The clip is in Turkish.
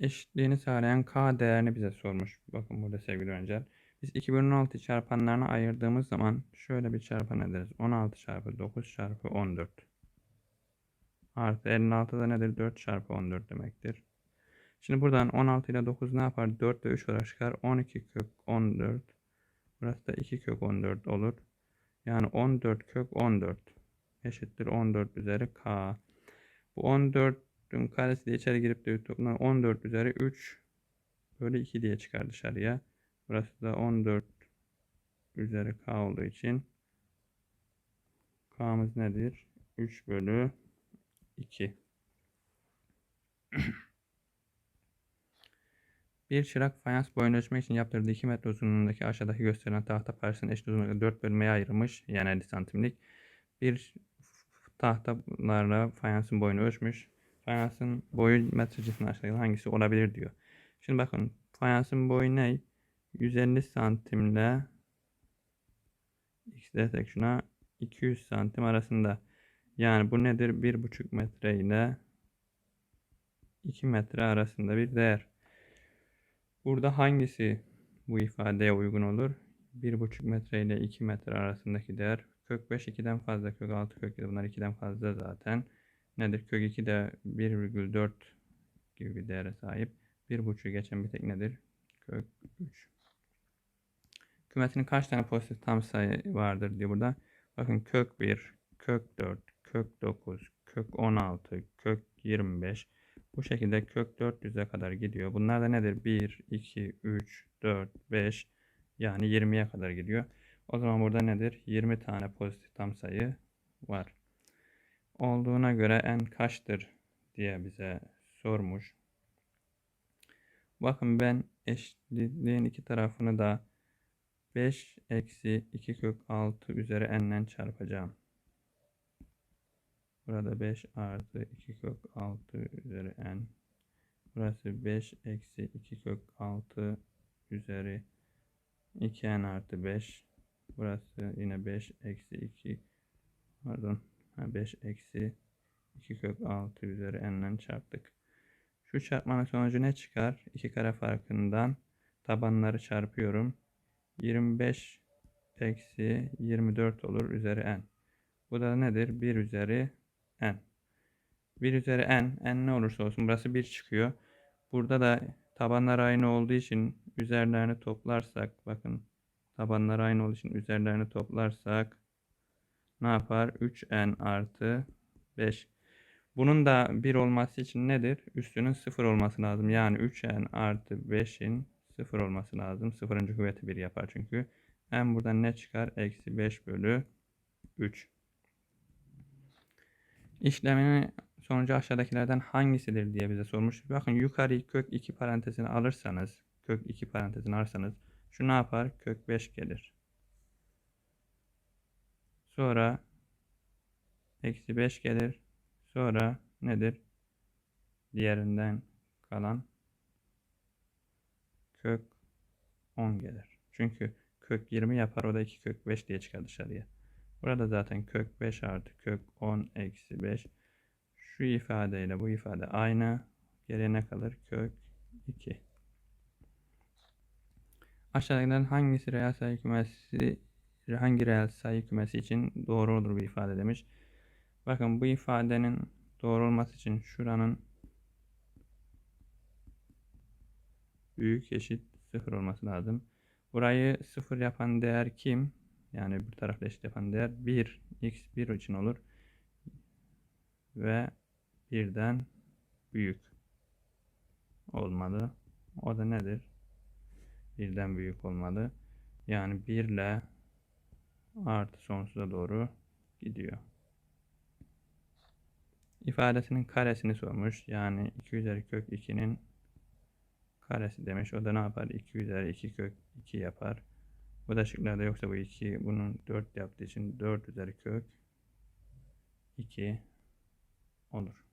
eşitliğini sağlayan k değerini bize sormuş. Bakın burada sevgili öğrenciler. Biz 2016 çarpanlarına ayırdığımız zaman şöyle bir çarpan ederiz. 16 çarpı 9 çarpı 14. Artı 56 da nedir? 4 çarpı 14 demektir. Şimdi buradan 16 ile 9 ne yapar? 4 ve 3 olarak çıkar. 12 kök 14. Burası da 2 kök 14 olur. Yani 14 kök 14 eşittir 14 üzeri k. Bu 14'ün karesi de içeri girip de toplam 14 üzeri 3 bölü 2 diye çıkar dışarıya. Burası da 14 üzeri k olduğu için k'mız nedir? 3 bölü 2. Bir çırak fayans boyunu ölçmek için yaptırdığı 2 metre uzunluğundaki aşağıdaki gösterilen tahta parçasının eşit uzunluğunda 4 bölmeye ayırmış. Yani 50 santimlik. Bir tahtalarla fayansın boyunu ölçmüş. Fayansın boyu metre aşağıdaki hangisi olabilir diyor. Şimdi bakın fayansın boyu ne? 150 santimle x desek şuna 200 santim arasında. Yani bu nedir? 1,5 metre ile 2 metre arasında bir değer. Burada hangisi bu ifadeye uygun olur? 1,5 metre ile 2 metre arasındaki değer. Kök 5 2'den fazla, kök 6 kök 7 bunlar 2'den fazla zaten. Nedir? Kök 2 de 1,4 gibi bir değere sahip. 1,5'u geçen bir tek nedir? Kök 3. Kümesinin kaç tane pozitif tam sayı vardır diye burada. Bakın kök 1, kök 4, kök 9, kök 16, kök 25. Bu şekilde kök 400'e kadar gidiyor. Bunlar da nedir? 1, 2, 3, 4, 5 yani 20'ye kadar gidiyor. O zaman burada nedir? 20 tane pozitif tam sayı var. Olduğuna göre n kaçtır diye bize sormuş. Bakın ben eşitliğin iki tarafını da 5 eksi 2 kök 6 üzeri n'den çarpacağım. Burada 5 artı 2 kök 6 üzeri n. Burası 5 eksi 2 kök 6 üzeri 2n artı 5. Burası yine 5 eksi 2 pardon 5 eksi 2 kök 6 üzeri n'den çarptık. Şu çarpmanın sonucu ne çıkar? 2 kare farkından tabanları çarpıyorum. 25 eksi 24 olur üzeri n. Bu da nedir? 1 üzeri n. 1 üzeri n. n ne olursa olsun burası 1 çıkıyor. Burada da tabanlar aynı olduğu için üzerlerini toplarsak bakın tabanlar aynı olduğu için üzerlerini toplarsak ne yapar? 3n artı 5. Bunun da 1 olması için nedir? Üstünün 0 olması lazım. Yani 3n artı 5'in 0 olması lazım. 0. kuvveti 1 yapar çünkü. n buradan ne çıkar? Eksi 5 bölü 3. İşleminin sonucu aşağıdakilerden hangisidir diye bize sormuş. Bakın yukarı kök 2 parantezini alırsanız, kök 2 parantezini alırsanız şu ne yapar? Kök 5 gelir. Sonra eksi 5 gelir. Sonra nedir? Diğerinden kalan kök 10 gelir. Çünkü kök 20 yapar. O da 2 kök 5 diye çıkar dışarıya. Burada zaten kök 5 artı kök 10 eksi 5. Şu ifadeyle bu ifade aynı. Geriye ne kalır? Kök 2. Aşağıdakilerden hangisi reel sayı kümesi hangi reel sayı kümesi için doğru olur bu ifade demiş. Bakın bu ifadenin doğru olması için şuranın büyük eşit 0 olması lazım. Burayı 0 yapan değer kim? Yani bir tarafla eşit yapan değer 1 x 1 için olur. Ve birden büyük olmalı. O da nedir? Birden büyük olmalı. Yani 1 ile artı sonsuza doğru gidiyor. İfadesinin karesini sormuş. Yani 2 üzeri kök 2'nin karesi demiş. O da ne yapar? 2 üzeri 2 kök 2 yapar. Bu da şıklarda yoksa bu 2 bunun 4 yaptığı için 4 üzeri kök 2 olur.